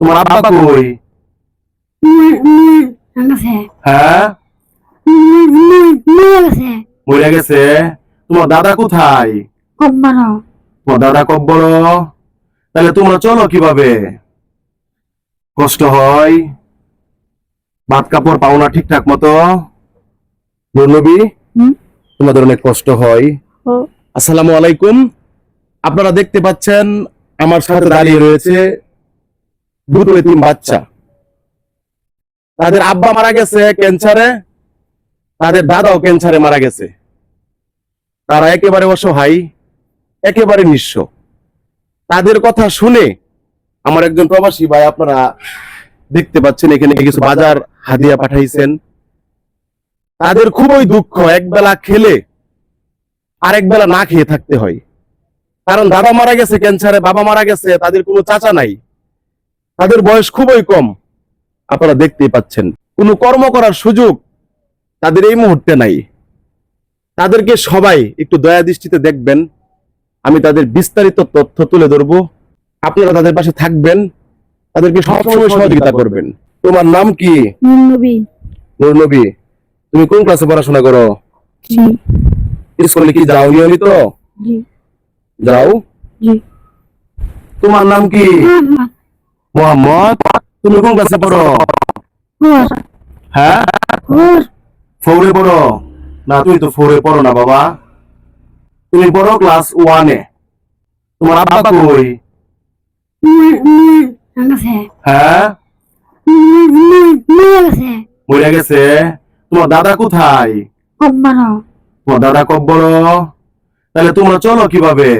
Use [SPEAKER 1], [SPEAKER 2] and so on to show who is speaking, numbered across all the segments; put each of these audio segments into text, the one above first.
[SPEAKER 1] তোমার আব্বা কই? হ্যাঁ? মরে গেছে। তোমার দাদা কোথায়? তোমার দাদা কব্বর? তাহলে তোমরা চলো কীভাবে? কষ্ট হয়। ভাত কাপড় পাও না ঠিকঠাক মতো। নবী? তোমাদের অনেক কষ্ট হয়। আসসালামু আলাইকুম। আপনারা দেখতে পাচ্ছেন আমার সাথে দাঁড়িয়ে রয়েছে দুটো এতিম বাচ্চা। তাদের আব্বা মারা গেছে ক্যান্সারে, তাদের দাদাও ক্যান্সারে মারা গেছে। তারা একেবারে অসহায়, একেবারে নিঃস্ব। তাদের কথা শুনে আমার একজন প্রবাসী ভাই আপনারা দেখতে পাচ্ছেন, এখানে কিছু বাজার হাদিয়া পাঠাইছেন। তাদের খুবই দুঃখ একবেলা খেলে আরেক বেলা না খেয়ে থাকতে হয়। কারণ দাদা মারা গেছে ক্যান্সারে, বাবা মারা গেছে, তাদের কোনো চাচা নাই। তাদের বয়স খুবই কম। আপনারা দেখতেই পাচ্ছেন। কোনো কর্ম করার সুযোগ তাদের এই মুহূর্তে নাই। তাদেরকে সবাই একটু দয়া দৃষ্টিতে দেখবেন। আমি তাদের বিস্তারিত তথ্য তুলে ধরবো। আপনারা তাদের পাশে থাকবেন। তাদেরকে সবসময় সহযোগিতা করবেন। তোমার নাম কি?
[SPEAKER 2] নবী।
[SPEAKER 1] তুমি কোন ক্লাসে পড়াশোনা করো?
[SPEAKER 2] জি।
[SPEAKER 1] স্কুলে কি যাও নিয়মিত?
[SPEAKER 2] জি।
[SPEAKER 1] যাও? তোমার নাম কি?
[SPEAKER 2] মোহাম্মদ
[SPEAKER 1] তুমি কোন ক্লাসে পড়ো? হ্যাঁ? ফোরে পড়ো। না তুমি তো ফোরে পড়ো না বাবা। তুমি পড়ো ক্লাস ওয়ানে। তোমার আব্বা কই? হ্যাঁ?
[SPEAKER 2] গেছে
[SPEAKER 1] মরে গেছে। তোমার দাদা কোথায়? তোমার দাদা কব্বর। তাহলে তোমরা চলো কীভাবে?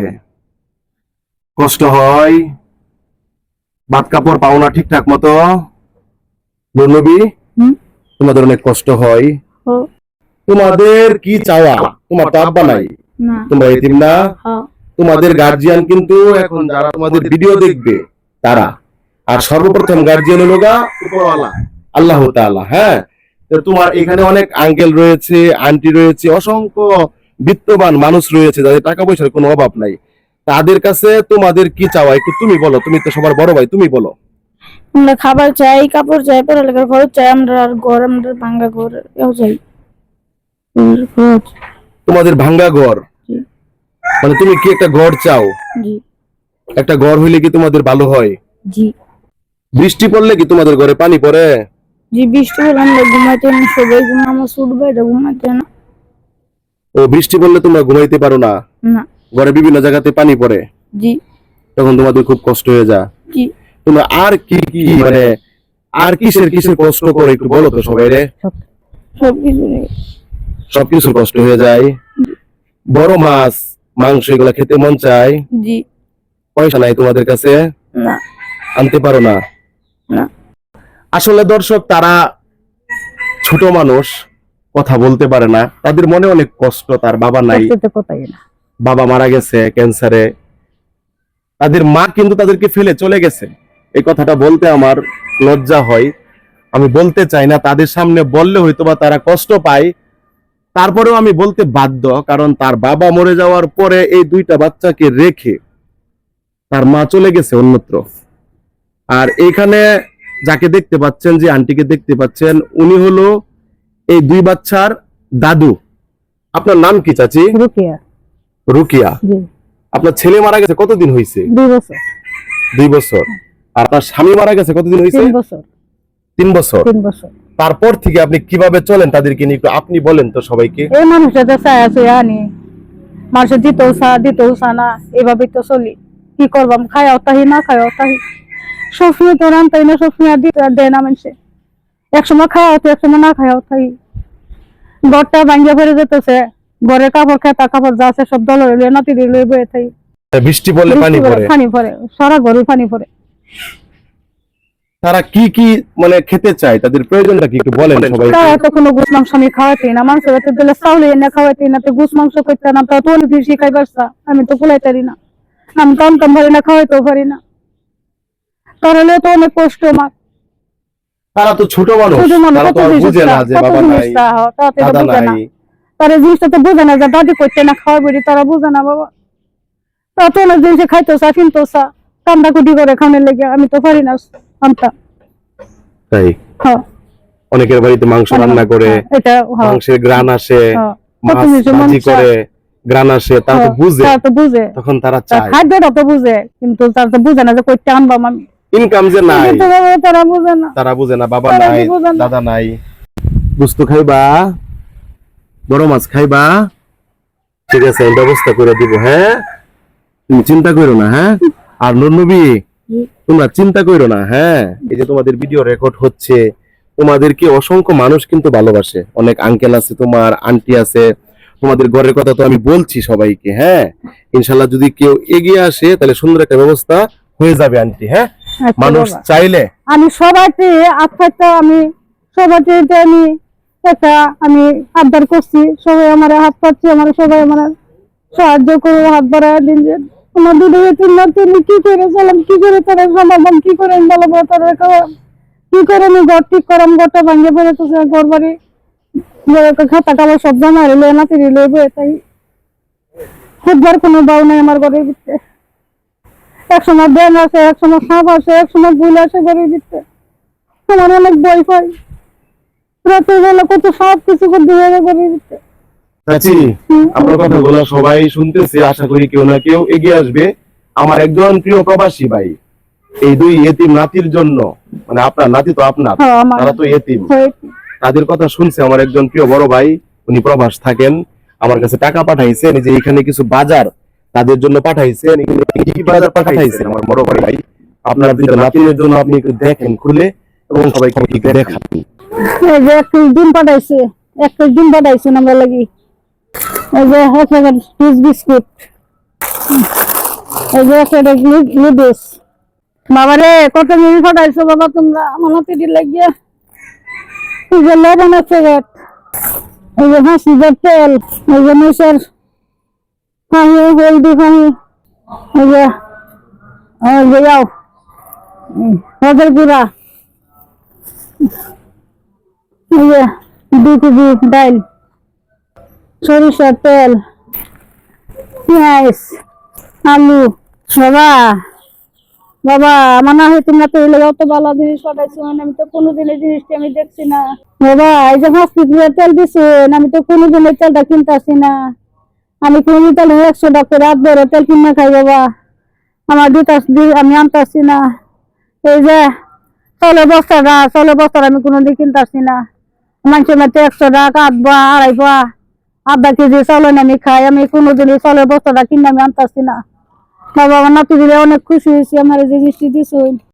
[SPEAKER 1] কষ্ট হয়। ভাত কাপড় পাও না ঠিকঠাক মতো? তোমাদের অনেক কষ্ট হয়। তোমাদের কি চাওয়া? তোমার তো আব্বা নাই। তোমরা এতিম না। তোমাদের গার্জিয়ান কিন্তু এখন যারা তোমাদের ভিডিও দেখবে তারা। আর সর্বপ্রথম গার্জিয়ান হলো গা উপরওয়ালা আল্লাহ তাআলা হ্যাঁ? তো তোমার এখানে অনেক আঙ্কেল রয়েছে আন্টি রয়েছে অসংখ্য বিত্তবান মানুষ রয়েছে যাদের টাকা পয়সার কোনো অভাব নাই। তাদের কাছে তোমাদের কি চাওয়া? একটু তুমি বলো তুমি তো সবার বড় ভাই তুমি বলো।
[SPEAKER 2] আমরা খাবার চাই কাপড় চাই পড়ালেখার খরচ চাই আমরা আর ঘর আমরা ভাঙ্গা ঘর এও চাই।
[SPEAKER 1] তোমাদের ভাঙ্গা ঘর? মানে তুমি কি একটা ঘর চাও?
[SPEAKER 2] জি।
[SPEAKER 1] একটা ঘর হইলে কি তোমাদের ভালো হয়?
[SPEAKER 2] জি।
[SPEAKER 1] বৃষ্টি পড়লে কি তোমাদের ঘরে পানি পড়ে?
[SPEAKER 2] জি বৃষ্টি হলে আমরা ঘুমাইতে না সবাই ঘুম আমার ছোট ভাইটা ঘুমাইতে না।
[SPEAKER 1] ও বৃষ্টি পড়লে তোমরা ঘুমাইতে পারো না?
[SPEAKER 2] না।
[SPEAKER 1] ঘরে বিভিন্ন জায়গাতে পানি পড়ে।
[SPEAKER 2] জি।
[SPEAKER 1] তখন তোমাদের খুব কষ্ট হয়ে যা
[SPEAKER 2] জি।
[SPEAKER 1] তোমরা আর কি কি মানে আর কিসের কিসের কষ্ট করে একটু বলো তো সবাই রে সবকিছু কষ্ট হয়ে যায়। বড় মাছ মাংস এগুলা খেতে মন চায়।
[SPEAKER 2] জি।
[SPEAKER 1] পয়সা নাই তোমাদের কাছে?
[SPEAKER 2] না।
[SPEAKER 1] আনতে পারো না?
[SPEAKER 2] না।
[SPEAKER 1] আসলে দর্শক তারা ছোট মানুষ কথা বলতে পারে না। তাদের মনে অনেক কষ্ট তার বাবা নাই।
[SPEAKER 2] না।
[SPEAKER 1] বাবা মারা গেছে ক্যান্সারে তাদের মা কিন্তু তাদেরকে ফেলে চলে গেছে। এই কথাটা বলতে আমার লজ্জা হয়। আমি বলতে চাই না, তাদের সামনে বললে হয়তো বা তারা কষ্ট পায়। তারপরেও আমি বলতে বাধ্য, কারণ তার বাবা মরে যাওয়ার পরে এই দুইটা বাচ্চাকে রেখে তার মা চলে গেছে অন্যত্র। আর এইখানে যাকে দেখতে পাচ্ছেন, যে আন্টিকে দেখতে পাচ্ছেন, উনি হলো এই দুই বাচ্চার দাদু। আপনার নাম কি, চাচি?
[SPEAKER 2] রুকিয়া।
[SPEAKER 1] রুকিয়া? আপনার ছেলে মারা গেছে কতদিন হয়েছে
[SPEAKER 2] দুই বছর।
[SPEAKER 1] দুই বছর। আর আপনার স্বামী মারা গেছে কতদিন হয়েছে
[SPEAKER 2] তিন বছর।
[SPEAKER 1] তিন বছর।
[SPEAKER 2] তিন বছর।
[SPEAKER 1] তারপর থেকে আপনি কীভাবে চলেন তাদেরকে নিয়ে একটু আপনি বলেন তো সবাইকে।
[SPEAKER 2] এই মানুষটা তো চায় আছে আনি মানুষের দিতেও চা দিতেও চা না। এভাবেই তো চলি। কি করবাম? খায় অতাহি না খায় অতাহি সবসময় তো রান্তাই না সবসময় আর দিতে দেয় না মানুষে। একসময় খাওয়া হতো একসময় না খাওয়া হতাই ঘরটা ভাঙ্গিয়া ভরে যেতেছে। ঘরের কাপড় খেতা কাপড় যা আছে সব দল হইলে নাতি বয়ে থাই
[SPEAKER 1] বৃষ্টি পড়লে পানি পড়ে?
[SPEAKER 2] পানি পড়ে সারা ঘরে পানি পড়ে।
[SPEAKER 1] তারা কি কি মানে খেতে চায়? তাদের প্রয়োজনটা কি একটু বলেন সবাইকে।
[SPEAKER 2] তারা তো কোনো গুছ মাংস আমি খাওয়াতেই না মাংস হাতে দিলে চাউলে এনে খাওয়াতেই না তো গুছ মাংস করতে না তো তোর বেশি খাই পারছা আমি তো কুলাই পারি না। আমি তো আমতাম পারি না খাওয়াইতেও পারি না। তাহলে তো অনেক কষ্ট আমার।
[SPEAKER 1] তারা তো ছোট মানুষ তারা তো বুঝে না যে বাবা নাই
[SPEAKER 2] তারা
[SPEAKER 1] দাদা নাই।
[SPEAKER 2] তারা জিনিসটা তো বুঝে না যে দাদি করতে না খাওয়া বেরি তারা বুঝে না বাবা। তারা তো অনেক জিনিসে খাইতো চা কিনতো চা কান্দা কুটি করে খাওয়ানোর লেগে আমি তো পারি না আনতাম
[SPEAKER 1] তাই?
[SPEAKER 2] হ্যাঁ।
[SPEAKER 1] অনেকের বাড়িতে মাংস রান্না করে
[SPEAKER 2] হ্যাঁ
[SPEAKER 1] মাংসের গ্রান আসে
[SPEAKER 2] হ্যাঁ।
[SPEAKER 1] মাছ করে গ্রান আসে তারা তো
[SPEAKER 2] হ্যাঁ,
[SPEAKER 1] বুঝে।
[SPEAKER 2] তারা তো বুঝে।
[SPEAKER 1] তখন তারা চায়।
[SPEAKER 2] খাদ্যটা তো বুঝে কিন্তু তারা তো বুঝে না যে কইতে আনবাম আমি।
[SPEAKER 1] ইনকাম যে নাই।
[SPEAKER 2] তারা বুঝে না।
[SPEAKER 1] তারা বুঝে না বাবা নাই
[SPEAKER 2] না।
[SPEAKER 1] দাদা নাই। বুঝতো খাইবা? বড় মাছ খাইবা? ঠিক আছে এই ব্যবস্থা করে দিব হ্যাঁ? তুমি চিন্তা করো না হ্যাঁ? আর নবী তোমরা চিন্তা করো না হ্যাঁ? এই যে তোমাদের ভিডিও রেকর্ড হচ্ছে তোমাদেরকে অসংখ্য মানুষ কিন্তু ভালোবাসে। অনেক আঙ্কেল আছে তোমার আন্টি আছে। তোমাদের ঘরের কথা তো আমি বলছি সবাইকে হ্যাঁ? ইনশাল্লাহ যদি কেউ এগিয়ে আসে তাহলে সুন্দর একটা ব্যবস্থা হয়ে যাবে আন্টি হ্যাঁ?
[SPEAKER 2] আচ্ছা
[SPEAKER 1] মানুষ চাইলে।
[SPEAKER 2] আমি সবাইকে আত্মাটা আমি সবাইকে আমি একটা আমি আবদার করছি। সবাই আমার হাত পাচ্ছে, আমার সবাই আমার সাহায্য করে হাত বাড়ায় দিন যে আমার দুধে তিন না তিনি কি করে চলাম, কি করে তারা সমাধান, কি করে বলব তারা কি করে আমি ঘর ঠিক করাম, ঘরটা ভাঙে পড়ে তো ঘর বাড়ি খাতা টাকা সব জমা রইল নাতি রইল তাই খুববার কোনো বাউ নাই আমার ঘরের ভিতরে। এক সময় ব্যাং আছে এক সময় সাপ আছে এক সময় ভুল আছে ঘরের ভিতরে। আমার অনেক বই পাই কত সব কিছু করতে হবে ঘরের ভিতরে।
[SPEAKER 1] চাচি আপনার কথাগুলো সবাই শুনতেছে আশা করি কেউ না কেউ এগিয়ে আসবে। আমার একজন প্রিয় প্রবাসী ভাই এই দুই এতিম নাতির জন্য মানে আপনার নাতি তো আপনার
[SPEAKER 2] হ্যাঁ,
[SPEAKER 1] তারা তো এতিম। তাদের কথা শুনছে আমার একজন প্রিয় বড় ভাই উনি প্রবাস থাকেন আমার কাছে টাকা পাঠাইছেন যে এখানে কিছু বাজার তাদের জন্য পাঠাইছেন বাজার আমার বড় ভাই। ভাই আপনার দুটো নাতিনের জন্য আপনি একটু দেখেন খুলে এবং সবাইকে দেখান
[SPEAKER 2] এই যে এক কেজি ডিম পাঠাইছে এক কেজি ডিম পাঠাইছেন আমরা লাগি। এই যে এক প্যাকেট ফিস বিস্কুট। এই যে এক প্যাকেট নুডলস। বাবা রে কত মিনিট পাঠাইছো বাবা তোমরা? আমার নাতিটি লাগিয়ে। এই যে লবণ এক প্যাকেট। এই যে হাসিদের তেল। এই যে মিশার ফাহি হলদি ফাহি এই যে এই যাও। হদের গুঁড়া। দুই কেজি ডাল সরিষার তেল, পেঁয়াজ, আলু। বাবা বাবা, আমার না হয় তোমরা তো অত ভালো জিনিস পাঠাইছো মানে আমি তো কোনো দিনের জিনিসটি আমি দেখছি না। বাবা, এই যে কেজি তেল দিছেন আমি তো কোনো দিনের তেলটা কিনতে আসি না। আমি কোনো তেল একশো টাকা রাত বেরো তেল কিনে খাই, বাবা। আমার দিতে আমি আনতে আসি না। এই যে, চলে বস্তাটা চলে বস্তাটা আমি কোনোদিন কিনতে আসি না। মানুষের মধ্যে একশো টাকা আধ বা আড়াই বা আধা কেজি চলে আমি খাই, আমি কোনোদিন এই চলে বস্তাটা কিনে আমি আনতাছি না। বাবা, আমার নাতি দিলে অনেক খুশি হয়েছি, আমার যে মিষ্টি দিছ